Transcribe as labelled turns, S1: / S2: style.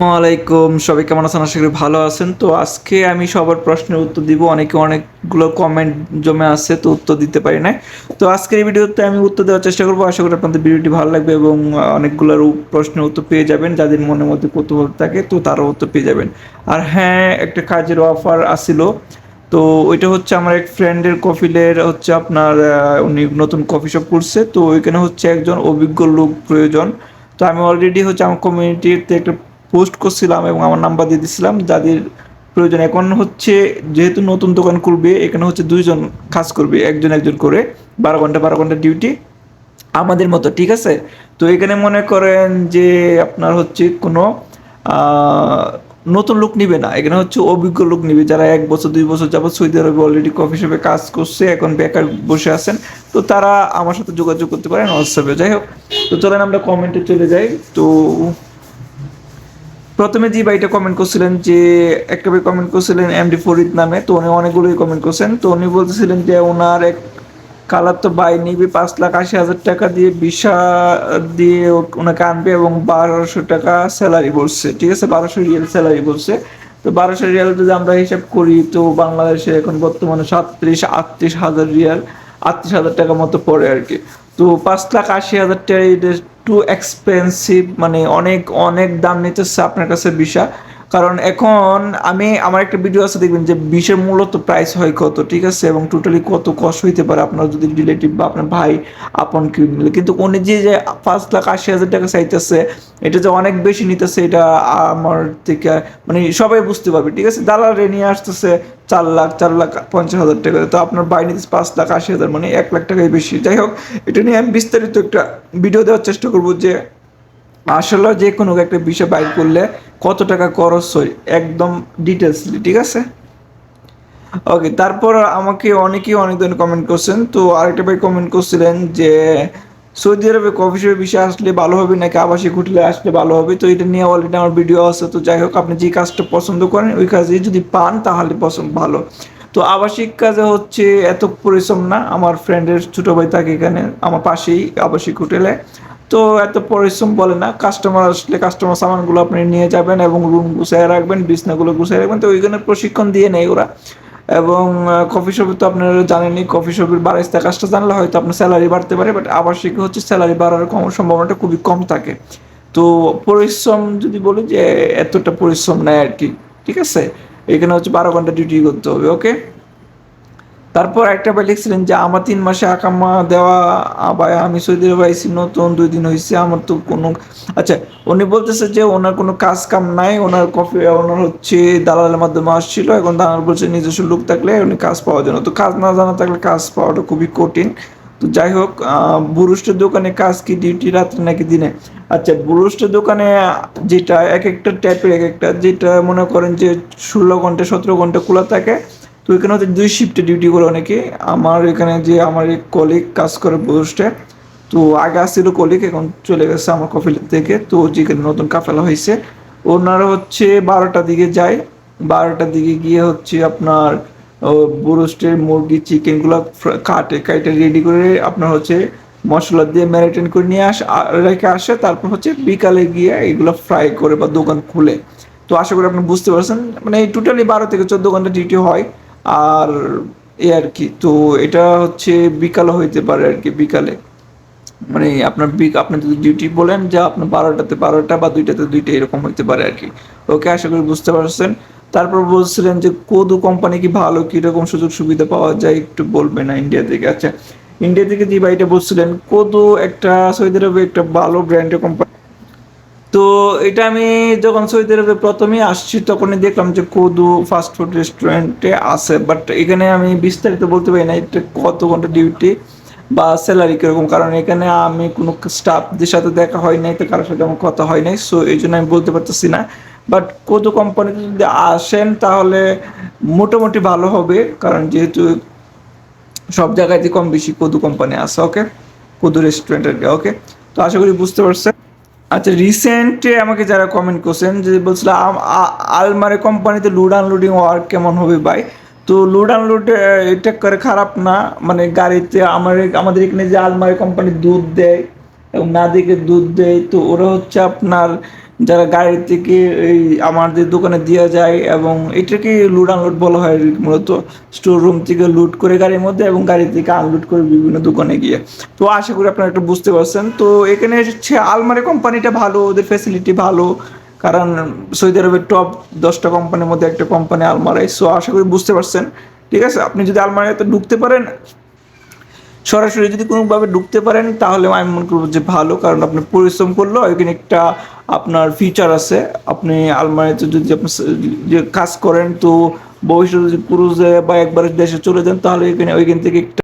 S1: আসসালামাইকুম সবাই কেমন আছেন? আশা করি ভালো আছেন। তো আজকে আমি সবার প্রশ্নের উত্তর দিব। অনেকে অনেকগুলো কমেন্ট জমে আছে, তো উত্তর দিতে পারি না তো আজকের এই ভিডিওতে আমি উত্তর দেওয়ার চেষ্টা করব। আশা করি আপনাদের ভিডিওটি ভালো লাগবে এবং অনেকগুলোর প্রশ্নের উত্তর পেয়ে যাবেন, যাদের মনের মধ্যে কৌতূহল থাকে, তো তারও উত্তর পেয়ে যাবেন। আর হ্যাঁ একটা কাজের অফার আসিল। তো ওইটা হচ্ছে আমার এক ফ্রেন্ডের কফিলের হচ্ছে আপনার উনি নতুন কফি শপ করছে তো ওইখানে হচ্ছে একজন অভিজ্ঞ লোক প্রয়োজন। তো আমি অলরেডি হচ্ছে আমার কমিউনিটিতে একটা পোস্ট করছিলাম এবং আমার নাম্বার দিয়ে দিছিলাম, যাদের প্রয়োজন। এখন হচ্ছে যেহেতু নতুন দোকান খুলবে, এখানে হচ্ছে দুইজন কাজ করবে, একজন একজন করে, বারো ঘণ্টা বারো ঘণ্টা ডিউটি আমাদের মতো, ঠিক আছে? তো এখানে মনে করেন যে আপনার হচ্ছে কোনো নতুন লোক নিবে না। এখানে হচ্ছে অভিজ্ঞ লোক নিবে, যারা এক বছর, দুই বছর যাবত সৌদি আরবে অলরেডি কফি শপে কাজ করছে, এখন বেকার বসে আছেন, তো তারা আমার সাথে যোগাযোগ করতে পারেন, হোয়াটসঅ্যাপে। যাই হোক, তো চলেন আমরা কমেন্টে চলে যাই। তো প্রথমে যে ভাইটা কমেন্ট করছিলেন যে, একটা ভাই কমেন্ট করছিলেন এমডি ফরিদ নামে, তো উনি অনেকগুলোই কমেন্ট করছেন। তো উনি বলতেছিলেন যে ওনার এক কালার তো বাই নিবে, পাঁচ লাখ আশি হাজার টাকা দিয়ে ভিসা দিয়ে ওনাকে আনবে এবং বারোশো টাকা স্যালারি বলছে। ঠিক আছে? বারোশো রিয়েল স্যালারি বলছে। তো বারোশো রিয়াল যদি আমরা হিসাব করি, তো বাংলাদেশে এখন বর্তমানে সাতত্রিশ, আটত্রিশ হাজার রিয়াল আটত্রিশ হাজার টাকা মতো পড়ে আর কি। তো পাঁচ লাখ আশি হাজার টাকা এটা টু এক্সপেন্সিভ মানে অনেক অনেক দাম নিতেছে আপনার কাছে ভিসা। কারণ এখন আমি, আমার একটা ভিডিও আছে, দেখবেন যে বিষের মূলত প্রাইস হয় কত, ঠিক আছে? এবং টোটালি কত কষ্ট হইতে পারে আপনার যদি রিলেটিভ বা আপনার ভাই, আপন কেউ নিলে। কিন্তু উনি যে যে পাঁচ লাখ আশি হাজার টাকা চাইতেছে, এটা যে অনেক বেশি নিতেছে, এটা আমার থেকে মানে সবাই বুঝতে পারবে, ঠিক আছে? দালালে নিয়ে আসতেছে চার লাখ চার লাখ পঞ্চাশ হাজার টাকা তো আপনার বাই নিতেছে পাঁচ লাখ আশি হাজার মানে এক লাখ টাকাই বেশি। যাই হোক, এটা নিয়ে আমি বিস্তারিত একটা ভিডিও দেওয়ার চেষ্টা করব যে আসলে যে কোনো একটা বিষয় বাইর করলে কত টাকা খরচ হয় একদম ডিটেলসলি ঠিক আছে? ওকে, তারপর আমাকে অনেকেই অনেক ধরনের কমেন্ট করছেন। তো আরেকটা ভাই কমেন্ট করছিলেন যে, সৌদি আরবে কফি শপে বিষয় আসলে ভালো হবে নাকি আবাসিক হোটেলে আসলে ভালো হবে? তো এটা নিয়ে অলরেডি আমার ভিডিও আছে, তো যাই হোক, আপনি যে কাজটা পছন্দ করেন, ওই কাজে যদি পান তাহলে পছন্দ, ভালো। তো আবাসিক কাজে হচ্ছে এত পরিশ্রম না, আমার ফ্রেন্ডের ছোটো ভাই থাকে এখানে, আমার পাশেই আবাসিক হোটেলে তো এত পরিশ্রম বলে না। কাস্টমার আসলে কাস্টমার সামানগুলো আপনি নিয়ে যাবেন এবং রুম গুছিয়ে রাখবেন, বিছনাগুলো গুছিয়ে রাখবেন। তো ওইখানে প্রশিক্ষণ দিয়ে নেয় ওরা। এবং কফি শপে তো আপনারা জানেনই কফি শপের বারাইস্তা কাজটা জানলে হয়তো আপনার স্যালারি বাড়তে পারে বাট আবাসিক হচ্ছে স্যালারি বাড়ার কম সম্ভাবনাটা খুবই কম থাকে। তো পরিশ্রম যদি বলি যে, এতটা পরিশ্রম নেয় আর কি, ঠিক আছে? এখানে হচ্ছে বারো ঘণ্টা ডিউটি করতে হবে ওকে তারপর একটা ভাই লিখছিলেন যে, আমার তিন মাসে আকামা দেওয়া আবার আমি সৌদি আরবে আইসি নতুন দুই দিন হয়েছে আমার তো কোনো আচ্ছা উনি বলতেছে যে, ওনার কোনো কাজ কাম নাই, ওনার কফি, ওনার হচ্ছে দালালের মাধ্যমে আসছিল, এখন দালাল বলছে নিজস্ব লোক থাকলে উনি কাজ পাওয়ার জন্য তো কাজ না জানা থাকলে কাজ পাওয়াটা খুবই কঠিন। তো যাই হোক বুরুষ্টের দোকানে কাজ কি ডিউটি রাত্রে নাকি দিনে? আচ্ছা বুরুষ্টের দোকানে যেটা এক একটা ট্যাপের এক একটা, যেটা মনে করেন যে ষোলো ঘণ্টা, সতেরো ঘণ্টা খোলা থাকে তো এখানে হচ্ছে দুই শিফটে ডিউটি করে অনেকে। আমার এখানে যে আমার এক কলিগ কাজ করে বুরুষ্টে তো আগে আসছিল কলিগ এখন চলে গেছে আমার কফিল থেকে। তো যেখানে নতুন কাফেলা হয়েছে, ওনারা হচ্ছে বারোটার দিকে যায়। বারোটার দিকে গিয়ে হচ্ছে আপনার বুরুস্টের মুরগি চিকেনগুলো কাটে কাটে রেডি করে আপনার হচ্ছে মশলা দিয়ে ম্যারিটেন করে নিয়ে আস রেখে আসে। তারপর হচ্ছে বিকালে গিয়ে এগুলো ফ্রাই করে বা দোকান খুলে। তো আশা করি আপনি বুঝতে পারছেন। মানে এই টোটালি বারো থেকে চোদ্দ ঘণ্টা ডিউটি হয়। আর এ আর কি, তো এটা হচ্ছে বিকালে হইতে পারে আর কি, বিকালে। মানে আপনার বিক, আপনি যদি ডিউটি বলেন যে আপনার বারোটাতে বারোটা বা দুইটাতে দুইটা এরকম হইতে পারে আর কি। ওকে, আশা করি বুঝতে পারছেন। তারপর বলছিলেন যে কোদু কোম্পানি কি ভালো, কীরকম সুযোগ সুবিধা পাওয়া যায় একটু বলবেন না ইন্ডিয়া থেকে। আচ্ছা ইন্ডিয়া থেকে যে ভাইটা বলছিলেন, কোদু একটা সৌদি আরবে একটা ভালো ব্র্যান্ডের কোম্পানি তো এটা আমি যখন সৌদি আরবে প্রথমে আসছি, তখনই দেখলাম যে কোদু ফাস্ট ফুড রেস্টুরেন্টে আছে। বাট এখানে আমি বিস্তারিত বলতে পারি না, এটা কত ঘণ্টা ডিউটি বা স্যালারি কীরকম? কারণ এখানে আমি কোনো স্টাফদের সাথে দেখা হয় নাই, তো কারোর সাথে আমার কথা হয় নাই সো এই জন্য আমি বলতে পারতেছি না। বাট কোদু কোম্পানিতে যদি আসেন, তাহলে মোটামুটি ভালো হবে, কারণ যেহেতু সব জায়গাতে কম বেশি কদু কোম্পানি আছে ওকে কদু রেস্টুরেন্টের ওকে তো আশা করি বুঝতে পারছেন। আচ্ছা রিসেন্টে আমাকে যারা কমেন্ট করছেন, যে বলছিল আলমারে কোম্পানিতে লোড আনলোডিং ওয়ার্ক কেমন হবে ভাই? তো লোড আনলোড এটা করে খারাপ না। মানে গাড়িতে আমার আমাদের এখানে যে আলমারি কোম্পানি দুধ দেয় এবং না দিকে দুধ দেয়, তো ওরা হচ্ছে আপনার যারা গাড়ি থেকে এই আমাদের দোকানে দেওয়া যায় এবং এটাকে লুট আনলোড বলা হয় মূলত স্টোর রুম থেকে লুট করে গাড়ির মধ্যে এবং গাড়ি থেকে আনলোড করে বিভিন্ন দোকানে গিয়ে। তো আশা করি আপনারা একটু বুঝতে পারছেন। তো এখানে হচ্ছে আলমারি কোম্পানিটা ভালো, ওদের ফ্যাসিলিটি ভালো, কারণ সৌদি আরবের টপ দশটা কোম্পানির মধ্যে একটা কোম্পানি আলমারি। সো আশা করি বুঝতে পারছেন। ঠিক আছে? আপনি যদি আলমারিতে ঢুকতে পারেন সরাসরি যদি কোনোভাবে ঢুকতে পারেন, তাহলে আমি মনে করব যে ভালো, কারণ আপনি পরিশ্রম করল এখানে একটা আপনার ফিচার আছে। আপনি আলমারিতে যদি আপনি কাজ করেন, তো ভবিষ্যতে যদি পুরুষে বা একবার দেশে চলে যান, তাহলে এখানে ওইখান থেকে একটা